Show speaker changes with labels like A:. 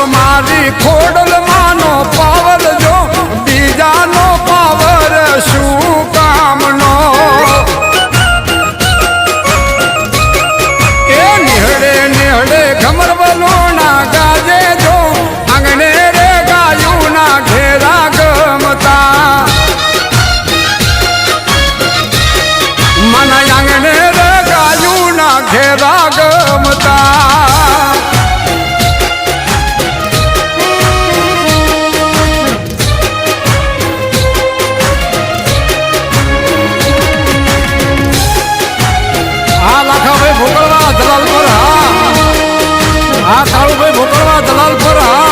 A: જો મારી ખોડલ માનો પાવર જો, બીજાનો પાવર શું કામનો? એ નિહળે નિહળે ખમર બલોણા ગાજે જો, આંગણે રે ગાયું ના ઘેરા ગમતા. મને આંગણે આ કાળુભાઈ મોકલવા દલાલ પર હા.